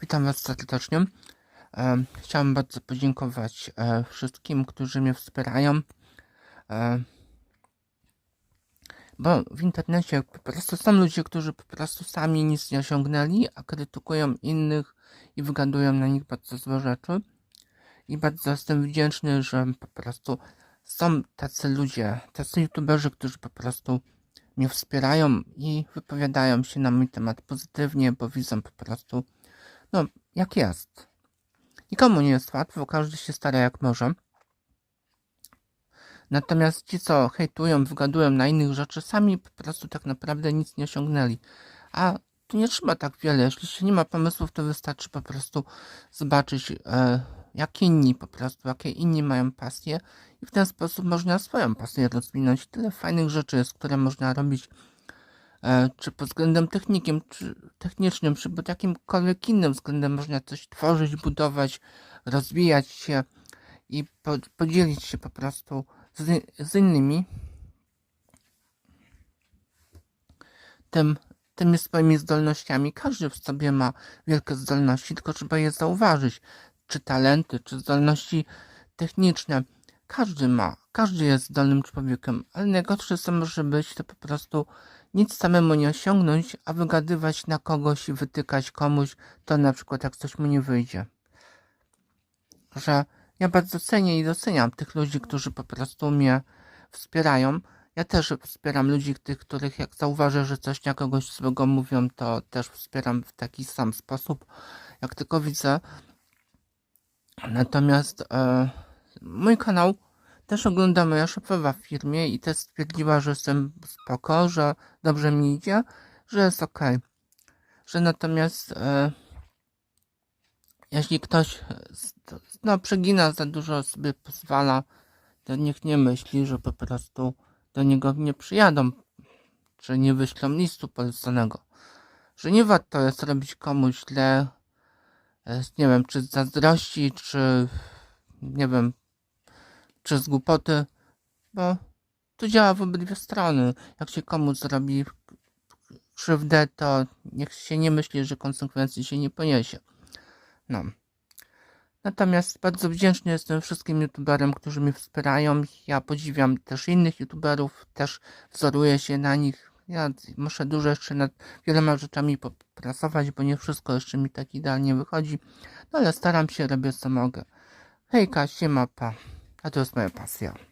Witam Was serdecznie. Chciałem bardzo podziękować e, wszystkim, którzy mnie wspierają. E, Bo w internecie po prostu są ludzie, którzy po prostu sami nic nie osiągnęli, a krytykują innych i wygadują na nich bardzo złe rzeczy. I bardzo jestem wdzięczny, że po prostu są tacy ludzie, tacy youtuberzy, którzy po prostu mnie wspierają i wypowiadają się na mój temat pozytywnie, bo widzą po prostu, no, jak jest. Nikomu nie jest łatwo, każdy się stara jak może. Natomiast ci, co hejtują, wygadują na innych rzeczy, sami po prostu tak naprawdę nic nie osiągnęli. A tu nie trzeba tak wiele. Jeśli się nie ma pomysłów, to wystarczy po prostu zobaczyć, e, jak inni po prostu, jakie inni mają pasje i w ten sposób można swoją pasję rozwinąć. Tyle fajnych rzeczy jest, które można robić czy pod względem technikiem, czy technicznym, czy pod jakimkolwiek innym względem można coś tworzyć, budować, rozwijać się i po, podzielić się po prostu z, z innymi tym, tymi swoimi zdolnościami. Każdy w sobie ma wielkie zdolności, tylko trzeba je zauważyć. Czy talenty, czy zdolności techniczne. Każdy ma, każdy jest zdolnym człowiekiem, ale najgorsze co może być, to po prostu nic samemu nie osiągnąć, a wygadywać na kogoś i wytykać komuś, to na przykład jak coś mu nie wyjdzie. Że ja bardzo cenię i doceniam tych ludzi, którzy po prostu mnie wspierają. Ja też wspieram ludzi, tych, których jak zauważę, że coś na kogoś złego mówią, to też wspieram w taki sam sposób, jak tylko widzę. Natomiast e, mój kanał też ogląda moja szefowa w firmie i też stwierdziła, że jestem spoko, że dobrze mi idzie, że jest ok. Że natomiast e, jeśli ktoś e, no, przegina za dużo, sobie pozwala, to niech nie myśli, że po prostu do niego nie przyjadą, czy nie wyślą listu poleconego. Że nie warto jest robić komuś źle, e, nie wiem, czy z zazdrości, czy nie wiem, czy z głupoty, bo to działa w obydwie strony. Jak się komuś zrobi krzywdę, to niech się nie myśli, że konsekwencji się nie poniesie. No. Natomiast bardzo wdzięczny jestem wszystkim youtuberom, którzy mnie wspierają. Ja podziwiam też innych youtuberów, też wzoruję się na nich. Ja muszę dużo jeszcze nad wieloma rzeczami popracować, bo nie wszystko jeszcze mi tak idealnie wychodzi. No ale staram się, robię co mogę. Hejka, siema, pa. A to jest moja pasja.